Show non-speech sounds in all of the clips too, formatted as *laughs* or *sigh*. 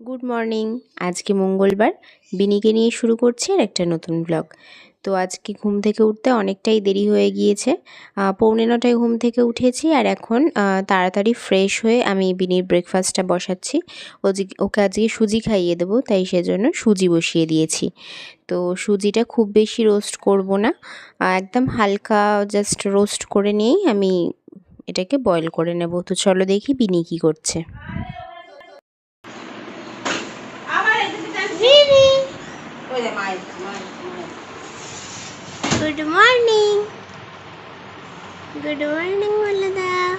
Good morning আজকে মঙ্গলবার। বিনিকে নিয়ে শুরু করছি আর একটা নতুন ব্লগ তো আজকে ঘুম থেকে উঠতে অনেকটাই দেরি হয়ে গিয়েছে। পৌনে নটায় ঘুম থেকে উঠেছি আর এখন তাড়াতাড়ি ফ্রেশ হয়ে আমি বিনির ব্রেকফাস্টটা বসাচ্ছি। ওকে আজকে সুজি খাইয়ে দেবো, তাই সেজন্য সুজি বসিয়ে দিয়েছি। তো সুজিটা খুব বেশি রোস্ট করব না। একদম হালকা জাস্ট রোস্ট করে নিয়েই আমি এটাকে বয়েল করে নেব। তো চলো দেখি বিনি কী করছে। গুড মর্নিং গুড মর্নিং বলে দাও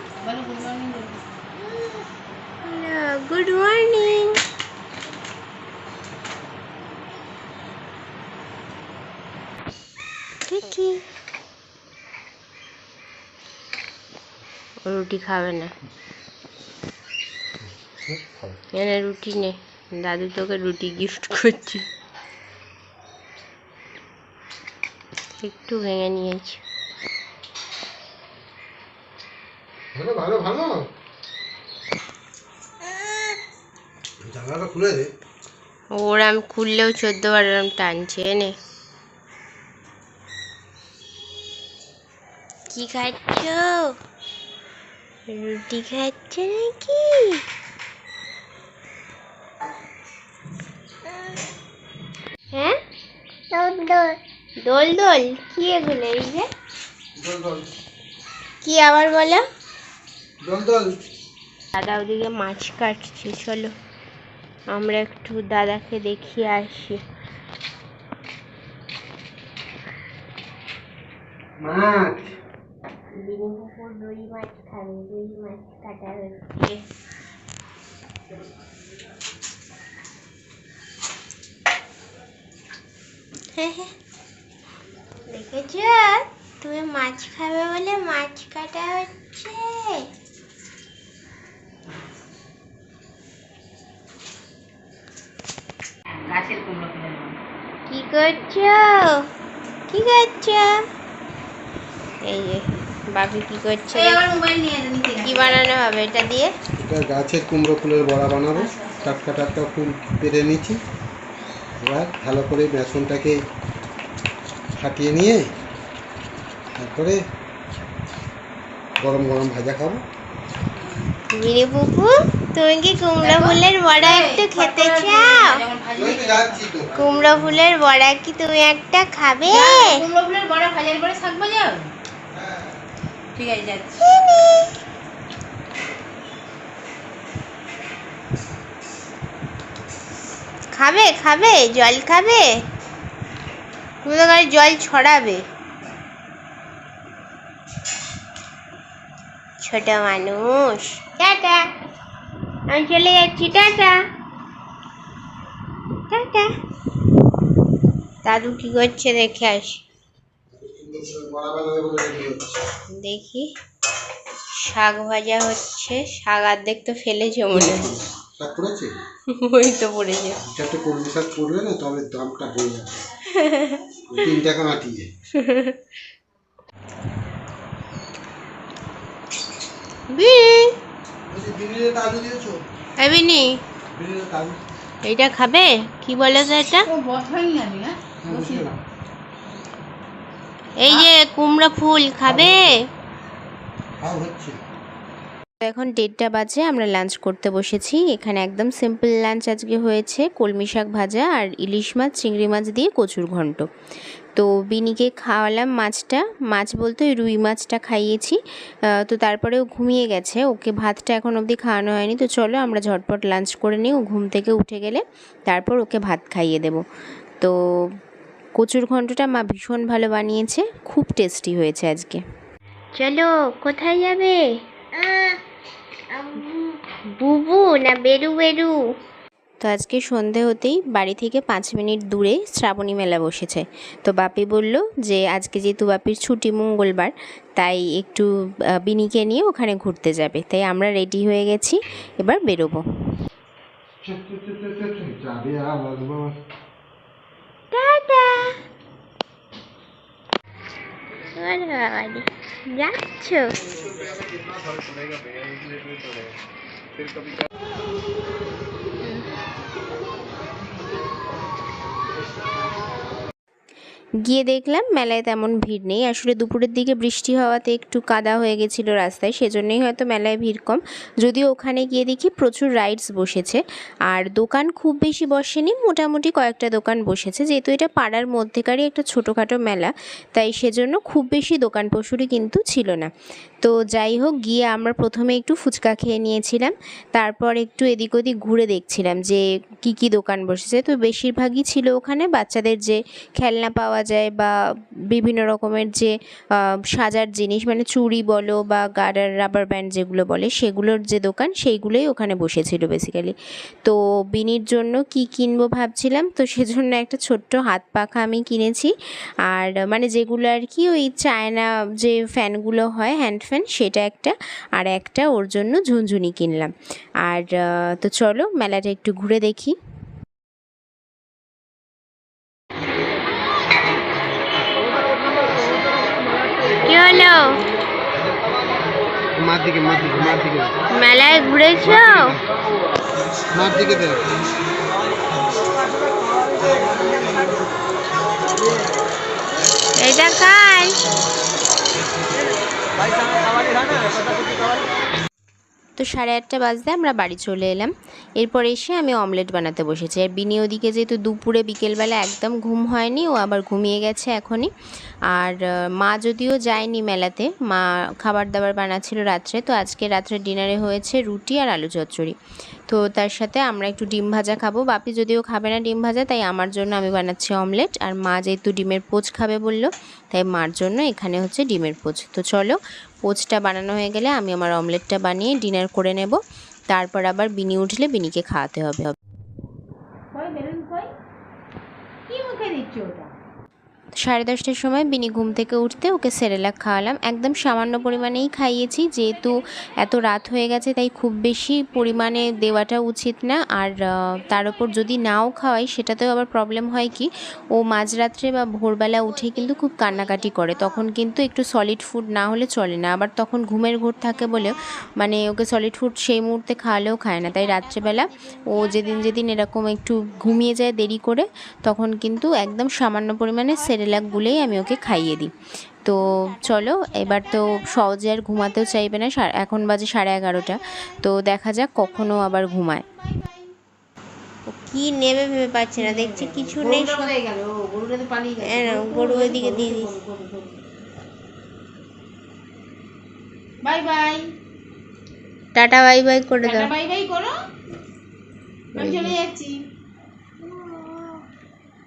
গুড মর্নিং দেখি ও রুটি খাবে না এনে রুটি নে দাদু তোকে রুটি গিফট করছি একটু ভেঙে নিয়েছি। ভালো ভালো ভালো? জানলাটা খুলে দে। ওর আমি খুললেও চোদ্দ বার এরম টানছে এনে। কি খাচ্ছ? রুটি খাচ্ছ নাকি? হ্যাঁ? দোল দোল কি এগুলো এই যে? কি আবার বলো? দাদা ওদিকে মাছ কাটছে চলো। আমরা একটু দাদাকে দেখিয়ে আসি। মাছ। খাবে মাছ কাটা হচ্ছে। দেখেছ তুমি মাছ খাবে বলে মাছ কাটা হচ্ছে। কি করছ? কি করছ? এই যে বাপি কি করছে? কি বানানো হবে এটা দিয়ে? এটা গাছের কুমড়ো ফুলের বড়া বানাবো। টাটকা টাটকা ফুল পেরে নিচ্ছি। এবার ভালো করে বেসনটাকে ফাটিয়ে নিয়ে তারপরে গরম গরম ভাজা খাব। পুপু তুমি কি কুমড়ো ফুলের বড়া একটু খেতে চাও? কুমড়ো ফুলের বড়া কি তুমি একটা খাবে? কুমড়ো ফুলের বড় ভাজার পরে শাক ভাজাও ঠিক আছে যাচ্ছি। খাবে খাবে জল খাবে? তুমি তো খালি জল ছড়াবে। ছোট মানুষ। টাটা। আমি চলে যাচ্ছি টাটা। টাটা। দাদু কি করছে দেখে আসি। দেখি। শাক ভাজা হচ্ছে শাক অর্ধেক তো ফেলেছে মনে হয়। শাক করেছে ওই তো পড়েছে। চারটে কলমি শাক করবে না তবে দামটা হয়ে যাবে। *laughs* তিন টাকা মাটিয়ে খাবে? কি বলে তো এটা? হ্যাঁ? বসিয়ে নাও এই যে কুমড়া ফুল খাবে? খাও হচ্ছে। এখন দেড়টা বাজে আমরা লাঞ্চ করতে বসেছি। এখানে একদম সিম্পল লাঞ্চ আজকে হয়েছে কলমি শাক ভাজা আর ইলিশ মাছ চিংড়ি মাছ দিয়ে কচুর ঘন্ট। তো বিনিকে খাওয়ালাম মাছটা। মাছ বলতে ওই রুই মাছটা খাইয়েছি। তো তারপরে ও ঘুমিয়ে গেছে। ওকে ভাতটা এখন অবধি খাওয়ানো হয়নি। তো চলো আমরা ঝটপট লাঞ্চ করে নিই। ও ঘুম থেকে উঠে গেলে তারপর ওকে ভাত খাইয়ে দেব। তো কচুর ঘন্টটা মা ভীষণ ভালো বানিয়েছে। খুব টেস্টি হয়েছে আজকে। চলো কোথায় যাবে? বুবু না বেরু বেরু তো আজকে সন্ধে হতেই বাড়ি থেকে পাঁচ মিনিট দূরে শ্রাবণী মেলা বসেছে তো বাপি বলল যে আজকে যেহেতু বাপির ছুটি মঙ্গলবার তাই একটু বিনিকে নিয়ে ওখানে ঘুরতে যাবে তাই আমরা রেডি হয়ে গেছি এবার বেরোবো और बाबा গিয়ে দেখলাম মেলায় তেমন ভিড় নেই। আসলে দুপুরের দিকে বৃষ্টি হওয়াতে একটু কাদা হয়ে গেছিল রাস্তায়, সেজন্যই হয়তো মেলায় ভিড় কম। যদিও ওখানে গিয়ে দেখি প্রচুর রাইডস বসেছে। আর দোকান খুব বেশি বসেনি, মোটামুটি কয়েকটা দোকান বসেছে। যেহেতু এটা পাড়ার মধ্যেকারই একটা ছোটোখাটো মেলা, তাই সেজন্য খুব বেশি দোকান পশুরই কিন্তু ছিল না। তো যাই হোক, গিয়ে আমরা প্রথমে একটু ফুচকা খেয়ে নিয়েছিলাম, তারপর একটু এদিক ওদিক ঘুরে দেখছিলাম যে কি কি দোকান বসেছে। তো বেশিরভাগই ছিল ওখানে বাচ্চাদের যে খেলনা পাওয়া যায় বা বিভিন্ন রকমের যে সাজার জিনিস মানে চুড়ি বলো বা গার্ডার রাবার ব্যান্ড যেগুলো বলে, সেগুলোর যে দোকান, সেইগুলোই ওখানে বসেছিল বেসিক্যালি তো বিনির জন্য কি কিনবো ভাবছিলাম, তো সেজন্য একটা ছোট্ট হাত পাখা আমি কিনেছি। আর মানে যেগুলো আর কি ওই চায়না যে ফ্যানগুলো হয় হ্যান্ড ফ্যান সেটা একটা, আর একটা ওর জন্য ঝুনঝুনি কিনলাম। আর তো চলো মেলাটা একটু ঘুরে দেখি। হলো মার দিকে মার দিকে মার দিকে। মেলায় ঘুরেছো? মার দিকে দে। এটা কার? তো সাড়ে আটটা বাজতে আমরা বাড়ি চলে এলাম। এরপর এসে আমি অমলেট বানাতে বসেছি। আর বিনি ওদিকে যেহেতু দুপুরে বিকেলবেলা একদম ঘুম হয়নি, ও আবার ঘুমিয়ে গেছে এখনই। আর মা যদিও যায়নি মেলাতে, মা খাবার দাবার বানাচ্ছিল রাত্রে, তো আজকে রাত্রে ডিনারে হয়েছে রুটি আর আলু চচ্চড়ি। তো তার সাথে আমরা একটু ডিম ভাজা খাব। বাপি যদিও খাবে না ডিম ভাজা, তাই আমার জন্য আমি বানাচ্ছি অমলেট। আর মা যেহেতু ডিমের পোচ খাবে বলল, তাই মার জন্য এখানে হচ্ছে ডিমের পোচ। তো চলো, পোচটা বানানো হয়ে গেলে আমি আমার অমলেটটা বানিয়ে ডিনার করে নেব। তারপর আবার বিনি উঠলে বিনিকে খাওয়াতে হবে। কি মুখে দিচ্ছ ওটা? সাড়ে দশটার সময় বিনি ঘুম থেকে উঠতে ওকে সেরেলাক খাওয়ালাম। একদম সামান্য পরিমাণেই খাইয়েছি, যেহেতু এত রাত হয়ে গেছে, তাই খুব বেশি পরিমাণে দেওয়াটা উচিত না। আর তার উপর যদি নাও খাওয়াই, সেটাতেও আবার প্রবলেম হয় কি, ও মাঝরাত্রে বা ভোরবেলা উঠে কিন্তু খুব কান্নাকাটি করে। তখন কিন্তু একটু সলিড ফুড না হলে চলে না। আবার তখন ঘুমের ঘোর থাকে বলেও মানে ওকে সলিড ফুড সেই মুহূর্তে খাওয়ালেও খায় না। তাই রাত্রেবেলা ও যেদিন যেদিন এরকম একটু ঘুমিয়ে যায় দেরি করে, তখন কিন্তু একদম সামান্য পরিমাণে সেরেলাক গুলেই আমি ওকে খাইয়ে দিই। তো চলো এবার তো সহজে আর ঘুমাতেও চাইবে না সা- এখন বাজে সাড়ে এগারোটা। তো দেখা যাক কখনো আবার ঘুমায়। কি নেবে ভেবে পাচ্ছে না দেখছি কিছু নেই। গরু ওইদিকে দিয়ে this. Bye bye. Tata bye bye করে দাও। বাই বাই করো। আমি চলে যাচ্ছি।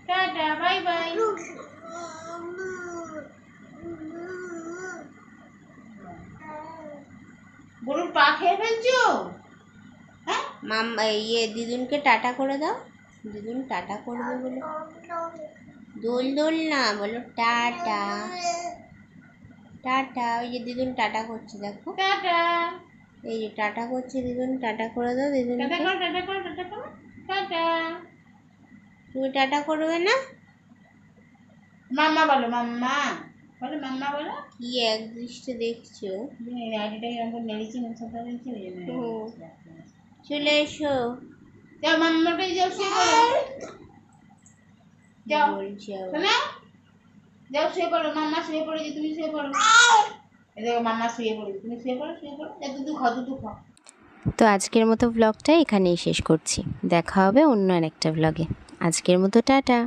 Tata bye bye. গরুর পা খেয়ে ফেলছো? হ্যাঁ? মাম ইয়ে দিদুনকে টাটা করে দাও। দিদুন টাটা করবে বলে। দোল দোল না বলো টাটা। টাটা ওই যে দিদুন টাটা করছে দেখো। টাটা। এই যে টাটা করছে দিদুন টাটা করে দাও টাটা করো টাটা করো টাটা করো। টাটা। তুমি টাটা করবে না? মাম্মা বলো মাম্মা। বলো মাম্মা বলো? কি এক দৃষ্টি দেখছ। ওই জন্য চলে এসো। যাও মাম্মাকে যাও শুয়ে পড়ো যাও। বলছি যাও শুয়ে পড়ো মাম্মা শুয়ে পড়েছে তুমি শুয়ে পড়ো। এই দেখো মাম্মা শুয়ে পড়েছে তুমি শুয়ে পড়ো শুয়ে পড়ো যা দুধু খাও দুধু খাও। তো আজকের মতো ব্লগটা এখানেই শেষ করছি। দেখা হবে অন্য আরেকটা ব্লগে আজকের মতো টাটা।